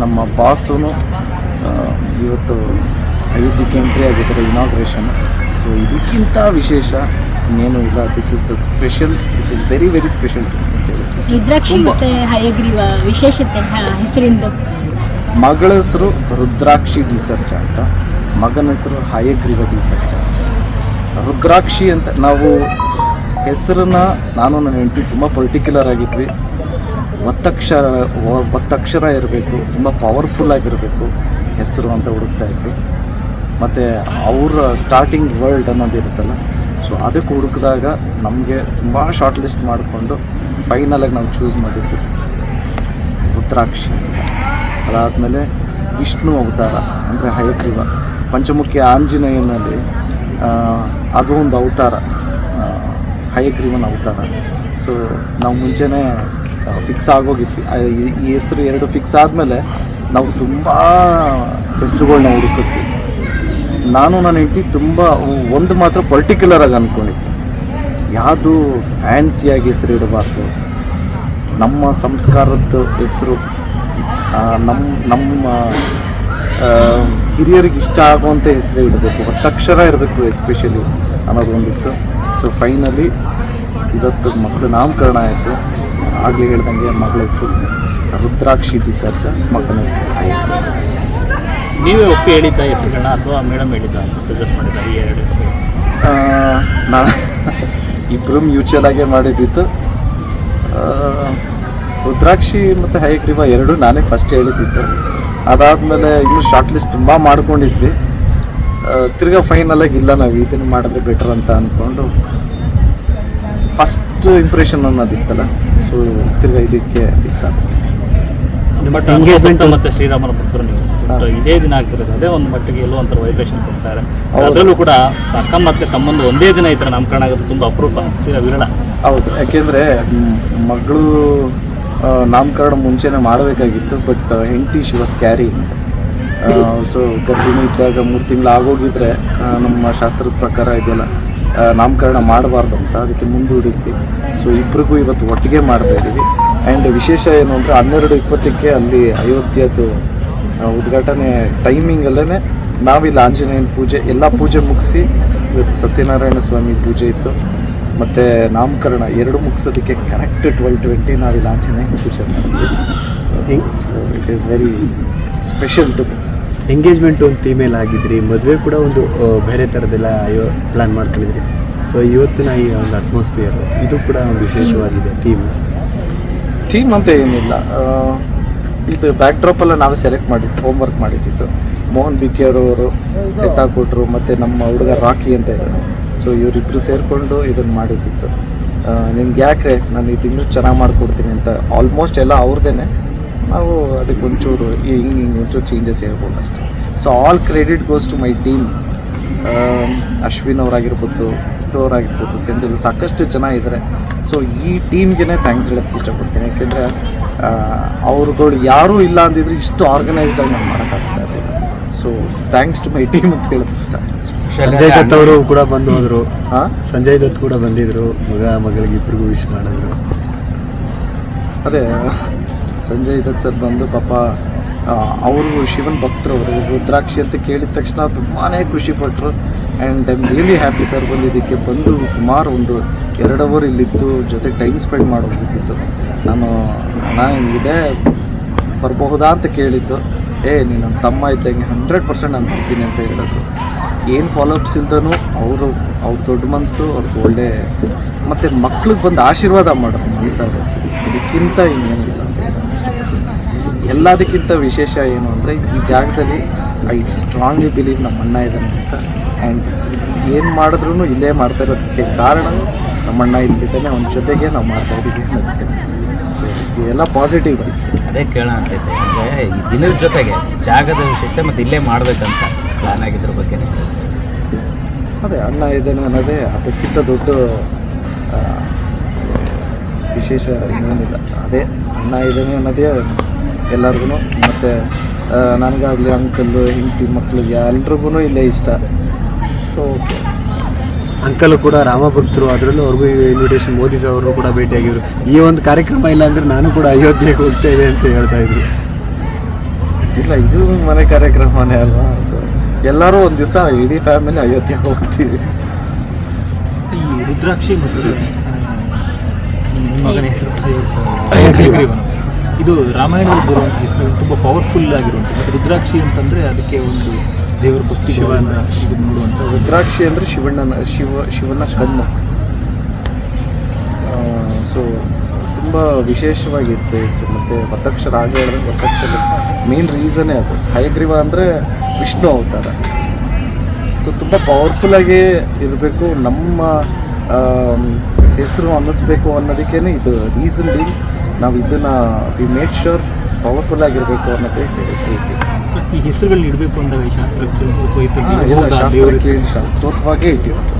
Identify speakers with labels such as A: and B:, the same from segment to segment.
A: ನಮ್ಮ ಬಾಸುನು ಇವತ್ತು ಅಯೋಧ್ಯಕ್ಕೆ ಎಂಟ್ರಿ ಆಗಿದ್ದಾರೆ ಇನಾಗ್ರೇಷನ್ ಸೊ ಇದಕ್ಕಿಂತ ವಿಶೇಷ ಇನ್ನೇನು ಇಲ್ಲ. This is the special this is very very special
B: Rudrakshi ಮತ್ತೆ ಹಯಗ್ರೀವ ವಿಶೇಷತೆ ಹೆಸರಿಂದ ಹೆಸರಿಂದು.
A: ಮಗಳ ಹೆಸರು ರುದ್ರಾಕ್ಷಿ ಡಿಸರ್ಜ ಅಂತ ಮಗನ ಹೆಸರು ಹಯಗ್ರೀವ ಡಿಸರ್ಜ ಅಂತ. ರುದ್ರಾಕ್ಷಿ ಅಂತ ನಾವು ಹೆಸರನ್ನ ನಾನು ನನ್ನ ಹೆಂಡತಿ ತುಂಬ ಪರ್ಟಿಕ್ಯುಲರ್ ಆಗಿದ್ವಿ. ಒತ್ತಕ್ಷರ ಒತ್ತಕ್ಷರ ಇರಬೇಕು, ತುಂಬ ಪವರ್ಫುಲ್ ಆಗಿರಬೇಕು, ಹೆಸರು ಅಂತ ಹುಡುಕ್ತಾ ಇದ್ವಿ. ಮತ್ತು ಅವರ ಸ್ಟಾರ್ಟಿಂಗ್ ವರ್ಲ್ಡ್ ಅನ್ನೋದು ಇರುತ್ತಲ್ಲ ಸೊ ಅದಕ್ಕೆ ಹುಡುಕಿದಾಗ ನಮಗೆ ತುಂಬ ಶಾರ್ಟ್ ಲಿಸ್ಟ್ ಮಾಡಿಕೊಂಡು ಫೈನಲಾಗಿ ನಾವು ಚೂಸ್ ಮಾಡಿದ್ದು ರುದ್ರಾಕ್ಷಿ ಅಂತ. ಅದಾದಮೇಲೆ ವಿಷ್ಣು ಅವತಾರ, ಅಂದರೆ ಹಯಗ್ರೀವ. ಪಂಚಮುಖಿ ಆಂಜನೇಯನಲ್ಲಿ ಅದು ಒಂದು ಅವತಾರ ಹಯಗ್ರೀವನ ಅವತಾರ. ಸೊ ನಾವು ಮುಂಚೆನೇ ಫಿಕ್ಸ್ ಆಗೋಗಿತ್ತು. ಈ- ಹೆಸರು ಎರಡು ಫಿಕ್ಸ್ ಆದಮೇಲೆ ನಾವು ತುಂಬ ಹೆಸರುಗಳನ್ನ ಹುಡುಕಿದ್ವಿ ನಾನು, ನನ್ನ ಹೆಂಡತಿ ತುಂಬ ಒಂದು ಮಾತ್ರ ಪರ್ಟಿಕ್ಯುಲರ್ ಆಗಿ ಅಂದ್ಕೊಂಡಿದ್ದೆ ಯಾವುದು ಫ್ಯಾನ್ಸಿಯಾಗಿ ಹೆಸರು ಇಡಬಾರ್ದು. ನಮ್ಮ ಸಂಸ್ಕಾರದ ಹೆಸರು ನಮ್ಮ ನಮ್ಮ ಹಿರಿಯರಿಗೆ ಇಷ್ಟ ಆಗುವಂಥ ಹೆಸರು ಇಡಬೇಕು. ಒತ್ತಕ್ಷರ ಇರಬೇಕು ಎಸ್ಪೆಷಲಿ ಅನ್ನೋದು ಒಂದಿತ್ತು. ಸೊ ಫೈನಲಿ ಇವತ್ತು ಮಕ್ಕಳು ನಾಮಕರಣ ಆಯಿತು. ಆಗಲೇ ಹೇಳ್ದಂಗೆ ಮಗಳ ಹೆಸರು ರುದ್ರಾಕ್ಷಿ ಡಿಸರ್ಜ ಮಕ್ಕಳ ಹೆಸರು
C: ನೀವೇ ಒಪ್ಪಿ ಹೇಳಿದ್ದ ಹೆಸರುಗಳನ್ನ ಅಥವಾ ಮೇಡಮ್ ಹೇಳಿದ್ದ ಸಜೆಸ್ಟ್ ಮಾಡಿದ್ದ ಈ ಎರಡು?
A: ನಾ ಇಬ್ಬರು ಮ್ಯೂಚುವಲ್ ಆಗೇ ಮಾಡಿದ್ದಿತ್ತು. ರುದ್ರಾಕ್ಷಿ ಮತ್ತು ಹಯಗ್ರೀವ ಎರಡು ನಾನೇ ಫಸ್ಟ್ ಹೇಳಿದ್ದಿತ್ತು. ಅದಾದಮೇಲೆ ಇನ್ನೂ ಶಾರ್ಟ್ ಲಿಸ್ಟ್ ತುಂಬ ಮಾಡ್ಕೊಂಡಿದ್ವಿ. ತಿರ್ಗಾ ಫೈನಲಾಗಿ ಇಲ್ಲ ನಾವು ಇದನ್ನು ಮಾಡಿದ್ರೆ ಬೆಟರ್ ಅಂತ ಅಂದ್ಕೊಂಡು ಫಸ್ಟ್ ಇಂಪ್ರೆಷನ್ ಅನ್ನೋದಿತ್ತಲ್ಲ? ಸೊ ತಿರ್ಗಾ ಇದಕ್ಕೆ ಫಿಕ್ಸ್ ಆಗುತ್ತೆ.
C: ಬಟ್ ಎಂಗೇಜ್ಮೆಂಟ್ ಮತ್ತೆ ಶ್ರೀರಾಮನ ಭಕ್ತರು ನೀವು.
A: ಹಾ.
C: ಇದೇ ದಿನ ಆಗ್ತಿರೋದು. ಅದೇ ಒಂದು ಮಟ್ಟಿಗೆ ಎಲ್ಲೋ ಒಂಥರ ವೈಬ್ರೇಷನ್ ಕೊಡ್ತಾರೆ. ಅದರಲ್ಲೂ ಕೂಡ ಅಕ್ಕ ಮತ್ತೆ ತಮ್ಮಂದು ಒಂದೇ ದಿನ ಈ ಥರ ನಾಮಕರಣ ಆಗೋದು ತುಂಬ ಅಪರೂಪ ವಿರಳ.
A: ಹೌದು. ಯಾಕೆಂದರೆ ಮಗಳು ನಾಮಕರಣ ಮುಂಚೆನೇ ಮಾಡಬೇಕಾಗಿತ್ತು ಬಟ್ ಹೆಂಡತಿ ಶಿ ವಾಸ್ ಕ್ಯಾರಿ ಸೊ ಗರ್ಭಿಣಿ ಇದ್ದಾಗ ಮೂರು ತಿಂಗಳು ಆಗೋಗಿದ್ರೆ ನಮ್ಮ ಶಾಸ್ತ್ರದ ಪ್ರಕಾರ ಇದೆಲ್ಲ ಆ, ನಾಮಕರಣ ಮಾಡಬಾರ್ದು ಅಂತ ಅದಕ್ಕೆ ಮುಂದೂಡಿದ್ವಿ. ಸೊ ಇಬ್ರಿಗೂ ಇವತ್ತು ಒಟ್ಟಿಗೆ ಮಾಡ್ತಾ ಇದ್ದೀವಿ. ಆ್ಯಂಡ್ ವಿಶೇಷ ಏನು ಅಂದರೆ ಹನ್ನೆರಡು ಇಪ್ಪತ್ತಕ್ಕೆ ಅಲ್ಲಿ ಅಯೋಧ್ಯದ್ದು ಆ, ಉದ್ಘಾಟನೆ ಟೈಮಿಂಗಲ್ಲೇ ನಾವಿಲ್ಲಿ ಆಂಜನೇಯನ ಪೂಜೆ ಎಲ್ಲ ಪೂಜೆ ಮುಗಿಸಿ ಇವತ್ತು ಸತ್ಯನಾರಾಯಣ ಸ್ವಾಮಿ ಪೂಜೆ ಇತ್ತು. ಮತ್ತು ನಾಮಕರಣ ಎರಡು ಮುಗಿಸೋದಕ್ಕೆ ಕರೆಕ್ಟ್ ಟ್ವೆಲ್ ಟ್ವೆಂಟಿ ನಾವಿಲ್ಲಿ ಆಂಜನೇಯನ ಪೂಜೆ ಮಾಡಿದ್ವಿ so it is very special to
D: engagement ಒಂದು ಫೀಮೇಲ್ ಆಗಿದ್ರಿ, ಮದುವೆ ಕೂಡ ಒಂದು ಬೇರೆ ಥರದ್ದೆಲ್ಲ ಪ್ಲ್ಯಾನ್ ಮಾಡ್ಕೊಂಡಿದ್ರಿ. ಸೊ ಇವತ್ತಿನ ಈ ಒಂದು ಅಟ್ಮಾಸ್ಫಿಯರ್ ಇದು ಕೂಡ ಒಂದು ವಿಶೇಷವಾಗಿದೆ ಥೀಮ್
A: ಥೀಮ್ ಅಂತ ಏನಿಲ್ಲ. ಇದು ಬ್ಯಾಕ್ ಡ್ರಾಪೆಲ್ಲ ನಾವೇ ಸೆಲೆಕ್ಟ್ ಮಾಡಿದ್ದು ಹೋಮ್ ವರ್ಕ್ ಮಾಡಿದ್ದಿತ್ತು ಮೋಹನ್ ಬಿ ಕೆ ಅವರು ಸೆಟ್ ಹಾಕ್ಕೊಟ್ರು, ಮತ್ತು ನಮ್ಮ ಹುಡುಗ ರಾಕಿ ಅಂತ ಇದ್ದಾರೆ ಸೊ ಇವರಿಬ್ಬರು ಸೇರಿಕೊಂಡು ಇದನ್ನು ಮಾಡಿದ್ದಿತ್ತು ನಿಮ್ಗೆ ಯಾಕೆ ನಾನು ಇದು ಇನ್ನೂ ಚೆನ್ನಾಗಿ ಮಾಡಿಕೊಡ್ತೀನಿ ಅಂತ ಆಲ್ಮೋಸ್ಟ್ ಎಲ್ಲ ಅವ್ರದ್ದೇನೆ ನಾವು ಅದಕ್ಕೆ ಒಂಚೂರು ಹಿಂಗೆ ಹಿಂಗೆ ಒಂಚೂರು ಚೇಂಜಸ್ ಹೇಳ್ಬೋದು ಅಷ್ಟೇ. So all credit goes to my team Ashwin ಅವರಾಗಿರ್ಬೋದು ಅವರಾಗಿರ್ಬೋದು ಸೆಂಧಿಲ್ ಸಾಕಷ್ಟು ಜನ ಇದ್ದಾರೆ ಸೊ ಈ ಟೀಮ್ಗೆ ಥ್ಯಾಂಕ್ಸ್ ಹೇಳೋದಕ್ಕೆ ಇಷ್ಟಪಡ್ತೀನಿ. ಯಾಕೆಂದರೆ ಅವ್ರುಗಳು ಯಾರೂ ಇಲ್ಲ ಅಂದಿದ್ರೆ ಇಷ್ಟು ಆರ್ಗನೈಸ್ಡ್ ಆಗಿ ನಾನು ಮಾಡೋಕ್ಕಾಗ್ತಾ ಇರಲಿಲ್ಲ. So thanks to my team ಅಂತ ಹೇಳೋದು ಇಷ್ಟ.
D: ಸಂಜಯ್ ದತ್ ಅವರು ಕೂಡ ಬಂದು ಹೋದರು.
A: ಹಾಂ?
D: ಸಂಜಯ್ ದತ್ ಕೂಡ ಬಂದಿದ್ದರು ಮಗ ಮಗಳಿಗೆ ಇಬ್ಬರಿಗೂ ವಿಶ್ ಮಾಡಿದ್ರು.
A: ಅದೇ ಸಂಜಯ್ ದತ್ ಸರ್ ಬಂದು ಪಾಪ ಅವರು ಶಿವನ್ ಭಕ್ತರು ಅವರು. ರುದ್ರಾಕ್ಷಿ ಅಂತ ಕೇಳಿದ ತಕ್ಷಣ ತುಂಬಾ ಖುಷಿಪಟ್ಟರು and I am really happy sir ಬಂದಿದ್ದಕ್ಕೆ. ಬಂದು ಸುಮಾರು ಒಂದು ಎರಡು ಅವರ್ ಇಲ್ಲಿದ್ದು ಜೊತೆಗೆ ಟೈಮ್ ಸ್ಪೆಂಡ್ ಮಾಡೋದಿತ್ತು ನಾನು ನಾನು ಹಿಂಗಿದೆ ಬರಬಹುದಾ ಅಂತ ಕೇಳಿದ್ದು. ಏ, ನೀನು ನನ್ನ ತಮ್ಮ ಇದ್ದಂಗೆ ಹಂಡ್ರೆಡ್ ಪರ್ಸೆಂಟ್ ನಾನು ಬರ್ತೀನಿ ಅಂತ ಹೇಳಿದ್ರು. ಏನು ಫಾಲೋಅಪ್ಸ್ ಇಲ್ದನೂ ಅವರು, ಅವ್ರ ದೊಡ್ಡ ಮನಸ್ಸು ಅವ್ರದ್ದು ಒಳ್ಳೆ, ಮತ್ತು ಮಕ್ಳಿಗೆ ಬಂದು ಆಶೀರ್ವಾದ ಮಾಡೋರು ಮನಸ್ಸಾಗ ಇದಕ್ಕಿಂತ ಇನ್ನೇನು. ಎಲ್ಲದಕ್ಕಿಂತ ವಿಶೇಷ ಏನು ಅಂದರೆ ಈ ಜಾಗದಲ್ಲಿ ಐ ಸ್ಟ್ರಾಂಗ್ಲಿ ಬಿಲೀವ್ ನಮ್ಮ ಅಣ್ಣ ಇದ್ದಾನೆ ಅಂತ. ಆ್ಯಂಡ್ ಏನು ಮಾಡಿದ್ರು ಇಲ್ಲೇ ಮಾಡ್ತಾ ಇರೋದಕ್ಕೆ ಕಾರಣ ನಮ್ಮ ಅಣ್ಣ ಇಲ್ಲಿದ್ದಾನೆ ಅವನ ಜೊತೆಗೆ ನಾವು ಮಾಡ್ತಾ ಇದ್ದೀವಿ ಅನ್ನೋದಕ್ಕೆ. ಸೊ ಇದೆಲ್ಲ ಪಾಸಿಟಿವ್ ವೈಬ್ಸ್
E: ಅದೇ ಕೇಳೋಣ ಅಂತ ಅಂದರೆ ಈ ದಿನದ ಜೊತೆಗೆ ಜಾಗದ ವಿಶೇಷತೆ ಮತ್ತು ಇಲ್ಲೇ ಮಾಡಬೇಕಂತ ಪ್ಲ್ಯಾನ್ ಆಗಿದ್ದರ ಬಗ್ಗೆ.
A: ಅದೇ ಅಣ್ಣ ಇದ್ದಾನೆ ಅನ್ನೋದೇ ಅದಕ್ಕಿಂತ ದೊಡ್ಡ ವಿಶೇಷ ಇನ್ನೇನಿಲ್ಲ. ಅದೇ ಅಣ್ಣ ಇದ್ದಾನೆ ಅನ್ನೋದೇ ಎಲ್ಲರಿಗೂ ಮತ್ತು ನನಗಾಗಲಿ ಅಂಕಲ್ಲು ಹೆಂಡತಿ ಮಕ್ಕಳಿಗೆ ಎಲ್ರಿಗೂ ಇಲ್ಲೇ ಇಷ್ಟ. ಸೊ ಓಕೆ
D: ಅಂಕಲ್ ಕೂಡ ರಾಮ ಭಕ್ತರು ಅದರಲ್ಲೂ ಅವ್ರಿಗೂ ಇನ್ವಿಟೇಷನ್ ಮೋದಿ ಸರ್ ಅವರು ಕೂಡ ಭೇಟಿಯಾಗಿದ್ರು. ಈ ಒಂದು ಕಾರ್ಯಕ್ರಮ ಇಲ್ಲ ಅಂದರೆ ನಾನು ಕೂಡ ಅಯೋಧ್ಯೆಗೆ ಹೋಗ್ತೇವೆ ಅಂತ ಹೇಳ್ತಾ ಇದ್ರು.
A: ಇಲ್ಲ ಇದು ಮನೆ ಕಾರ್ಯಕ್ರಮನೇ ಅಲ್ವಾ? ಸೊ ಎಲ್ಲರೂ ಒಂದು ದಿವಸ ಇಡೀ ಫ್ಯಾಮಿಲಿ ಅಯೋಧ್ಯೆಗೆ ಹೋಗ್ತೀವಿ.
F: ಈ ರುದ್ರಾಕ್ಷಿ ಮತ್ತು ಹೆಸರು. ಇದು ರಾಮಾಯಣದಲ್ಲಿ ಬರುವಂಥ ಹೆಸರು ತುಂಬ ಪವರ್ಫುಲ್ ಆಗಿರುವಂಥ ಮತ್ತು ರುದ್ರಾಕ್ಷಿ ಅಂತಂದರೆ ಅದಕ್ಕೆ ಒಂದು ದೇವರ ಭಕ್ತಿ ಶಿವನ ಇದು ನೋಡುವಂಥ
A: ರುದ್ರಾಕ್ಷಿ ಅಂದರೆ ಶಿವಣ್ಣನ ಶಿವ ಶಿವನ ಕಣ್ಣು. ಸೊ ತುಂಬ ವಿಶೇಷವಾಗಿತ್ತು ಹೆಸರು. ಮತ್ತು ಒತ್ತಕ್ಷರ ಹಾಗೆ ಹೇಳಿದ್ರೆ ಒತ್ತಕ್ಷರ ಮೇನ್ ರೀಸನ್ನೇ ಅದು. ಹಯಗ್ರೀವ ಅಂದರೆ ವಿಷ್ಣು ಅವತಾರ. ಸೊ ತುಂಬ ಪವರ್ಫುಲ್ಲಾಗಿ ಇರಬೇಕು. ನಮ್ಮ ಹೆಸರು ಅನ್ನಿಸ್ಬೇಕು ಅನ್ನೋದಕ್ಕೇ ಇದು ರೀಸನ್ ಬಿ ನಾವು ಇದನ್ನು ವಿ ಮೇಕ್ ಶೋರ್ ಪವರ್ಫುಲ್ ಆಗಿರಬೇಕು ಅನ್ನೋದೇ ಹೆಸರು
F: ಈ ಹೆಸರುಗಳು ಇಡಬೇಕು ಅಂದಾಗ
A: ಶಾಸ್ತ್ರ ಕೇಳಿ ಶಾಸ್ತ್ರೋತ್ವಾಗೇ ಇಟ್ಟಿರೋದು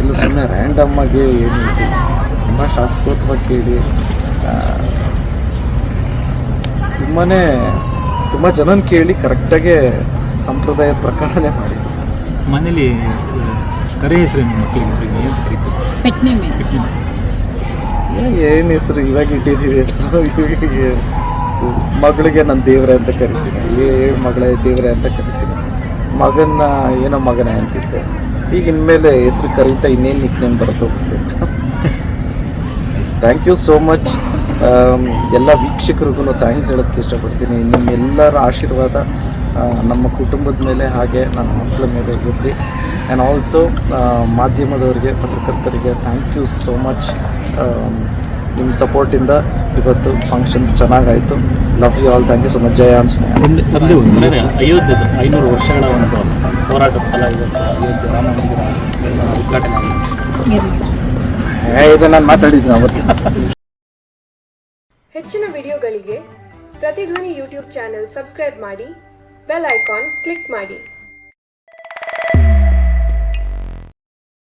A: ಇಲ್ಲ ಸುಮ್ಮನೆ ರ್ಯಾಂಡಮ್ ಆಗಿ ಏನು ಇಟ್ಟಿಲ್ಲ. ತುಂಬ ಶಾಸ್ತ್ರೋತ್ವಾಗಿ ಕೇಳಿ ತುಂಬಾ ತುಂಬ ಜನನ ಕೇಳಿ ಕರೆಕ್ಟಾಗೆ ಸಂಪ್ರದಾಯ ಪ್ರಕಾರನೇ ಮಾಡಿ.
F: ಮನೇಲಿ ಕರೆ ಹೆಸರೇನು ಮಕ್ಕಳಿಗೆ ಏನು ಕರೀತಾರೆ.
A: ಏನು ಹೆಸರು? ಇವಾಗ ಇಟ್ಟಿದ್ದೀವಿ ಹೆಸರು. ಮಗಳಿಗೆ ನನ್ನ ದೇವ್ರೆ ಅಂತ ಕರಿತೀನಿ. ಏ ಮಗಳೇ, ದೇವ್ರೆ ಅಂತ ಕರಿತೀನಿ. ಮಗನ ಏನೋ ಮಗನೇ ಅಂತಿತ್ತು. ಈಗ ಇನ್ಮೇಲೆ ಹೆಸರು ಕರೀತಾ ಇನ್ನೇನು ನಿಕ್ ಬರ್ತಾ ಗೊತ್ತಿಲ್ಲ ಥ್ಯಾಂಕ್ ಯು ಸೋ ಮಚ್ ಎಲ್ಲ ವೀಕ್ಷಕರಿಗೂ ಥ್ಯಾಂಕ್ಸ್ ಹೇಳೋದಕ್ಕೆ ಇಷ್ಟಪಡ್ತೀನಿ. ನಿಮ್ಮೆಲ್ಲರ ಆಶೀರ್ವಾದ ನಮ್ಮ ಕುಟುಂಬದ ಮೇಲೆ ಹಾಗೆ ನನ್ನ ಮಕ್ಕಳ ಮೇಲೆ ಇರಲಿ. ಆ್ಯಂಡ್ ಆಲ್ಸೋ ಮಾಧ್ಯಮದವರಿಗೆ, ಪತ್ರಕರ್ತರಿಗೆ ಥ್ಯಾಂಕ್ ಯು ಸೋ ಮಚ್ ನಿಮ್ಮ ಸಪೋರ್ಟಿಂದ ಇವತ್ತು functions ಚೆನ್ನಾಗಾಯಿತು. Love you all thank you so much ಜಯ
C: ಅನ್ಸ್ ಅಯೋಧ್ಯೆ ಐನೂರು ವರ್ಷಗಳ ಒಂದು ಹೋರಾಟದ ಫಲ ಇವತ್ತು ಅಯೋಧ್ಯೆ ರಾಮ ಮಂದಿರ ಉದ್ಘಾಟನೆ ಆಗಿದೆ
B: ಇರ್ಲಿ.
A: ಇದು ನಾನು ಮಾತಾಡಿದ್ದೀನಿ ಅವತ್ತು
G: ಹೆಚ್ಚಿನ ವಿಡಿಯೋಗಳಿಗೆ ಪ್ರತಿಧ್ವನಿ ಯೂಟ್ಯೂಬ್ ಚಾನೆಲ್ ಸಬ್ಸ್ಕ್ರೈಬ್ ಮಾಡಿ ಬೆಲ್ ಐಕಾನ್ ಕ್ಲಿಕ್ ಮಾಡಿ.